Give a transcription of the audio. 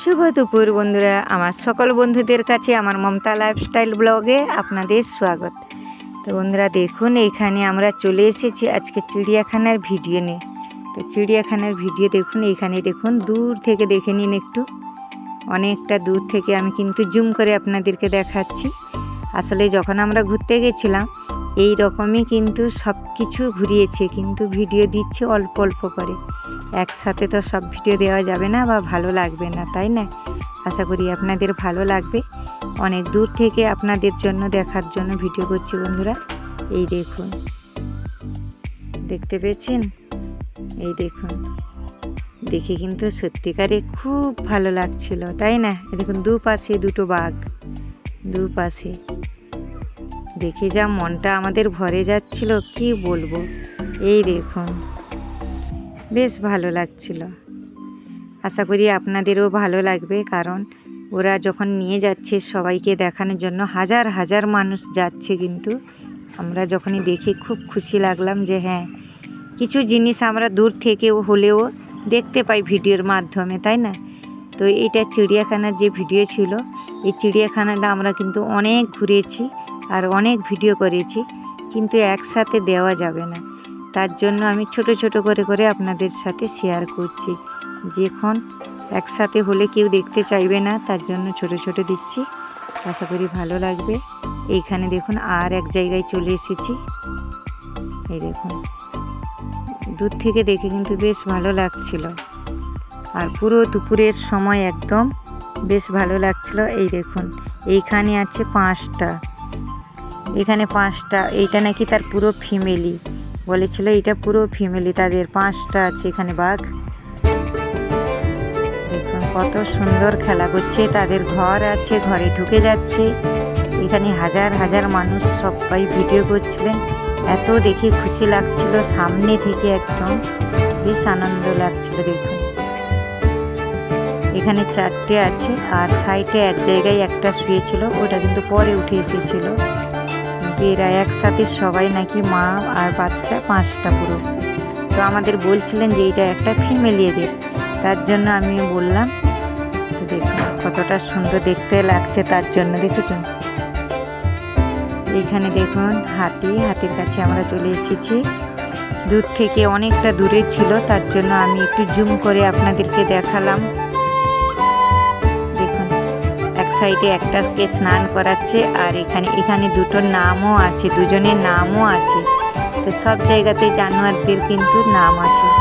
শুভ দুপুর বন্ধুরা। আমার সকল বন্ধুদের কাছে আমার মমতা লাইফস্টাইল ব্লগে আপনাদের স্বাগত। তো বন্ধুরা, দেখুন এইখানে আমরা চলে এসেছি আজকে চিড়িয়াখানার ভিডিও নিয়ে। তো চিড়িয়াখানার ভিডিও দেখুন এইখানে দেখুন, দূর থেকে দেখে নিন একটু। অনেকটা দূর থেকে আমি কিন্তু জুম করে আপনাদেরকে দেখাচ্ছি। আসলে যখন আমরা ঘুরতে গেছিলাম এই রকমই কিন্তু সব কিছু ঘুরিয়েছে, কিন্তু ভিডিও দিচ্ছে অল্প অল্প করে। একসাথে তো সব ভিডিও দেওয়া যাবে না বা ভালো লাগবে না, তাই না? আশা করি আপনাদের ভালো লাগবে। অনেক দূর থেকে আপনাদের জন্য দেখার জন্য ভিডিও করছি বন্ধুরা। এই দেখুন। দেখতে পেয়েছেন? এই দেখুন। দেখে কিন্তু সত্যিকারে খুব ভালো লাগছিল, তাই না? দেখুন, দুপাশে দুটো বাঘ। দুপাশে। দেখে যা মনটা আমাদের ভরে যাচ্ছিল, কি বলব? এই দেখুন। বেশ ভালো লাগছিল। আশা করি আপনাদেরও ভালো লাগবে, কারণ ওরা যখন নিয়ে যাচ্ছে সবাইকে দেখানোর জন্য, হাজার হাজার মানুষ যাচ্ছে কিন্তু। আমরা যখনই দেখি, খুব খুশি লাগলাম যে হ্যাঁ কিছু জিনিস আমরা দূর থেকেও হলেও দেখতে পাই ভিডিওর মাধ্যমে, তাই না? তো এইটা চিড়িয়াখানার যে ভিডিও ছিল, এই চিড়িয়াখানাটা আমরা কিন্তু অনেক ঘুরেছি। আর অনেক ভিডিও করেছি, কিন্তু একসাথে দেওয়া যাবে না। তার জন্য আমি ছোট ছোট করে করে আপনাদের সাথে শেয়ার করছি। যখন একসাথে হলে কেউ দেখতে চাইবে না, তার জন্য ছোট ছোট দিচ্ছি। আশা করি ভালো লাগবে। এইখানে দেখুন আর এক জায়গায় চলে এসেছি। এই দেখুন। দূর থেকে দেখে কিন্তু বেশ ভালো লাগছিল। আর পুরো দুপুরের সময় একদম বেশ ভালো লাগছিল। এই দেখুন, এইখানে আছে পাঁচটা। এখানে পাঁচটা, এইটা নাকি তার পুরো ফ্যামিলি বলেছিল এটা পুরো ফ্যামিলি তাদের পাঁচটা আছে এখানে বাঘ। দেখুন কত সুন্দর খেলা করছে, তাদের ঘর আছে, ঘরে ঢুকে যাচ্ছে। এখানে হাজার হাজার মানুষ সবাই ভিডিও করছিলেন। এত দেখে খুশি লাগছিল, সামনে থেকে একদম বেশ আনন্দ লাগছিল, দেখুন। এখানে চারটে আছে, আর সাইডে এক জায়গায় একটা শুয়েছিল, ওটা কিন্তু পরে উঠে এসেছিল। এরা একসাথে সবাই নাকি মা আর বাচ্চা পাঁচটা পুরো। তো আমাদের বলছিলেন যে এটা একটা ফিমেল এদের। তার জন্য আমি বললাম দেখুন কতটা সুন্দর দেখতে লাগছে তার জন্য দেখেছেন? এইখানে দেখুন হাতি, হাতির কাছে আমরা চলে এসেছি। দূর থেকে অনেকটা দূরে ছিল, তার জন্য আমি একটু জুম করে আপনাদেরকে দেখালাম। সাইডে একটাকে স্নান করাচ্ছে আর এখানে এখানে দুটো নামও আছে, দুজনের নামও আছে। তো সব জায়গাতে জানোয়ারদের কিন্তু নাম আছে।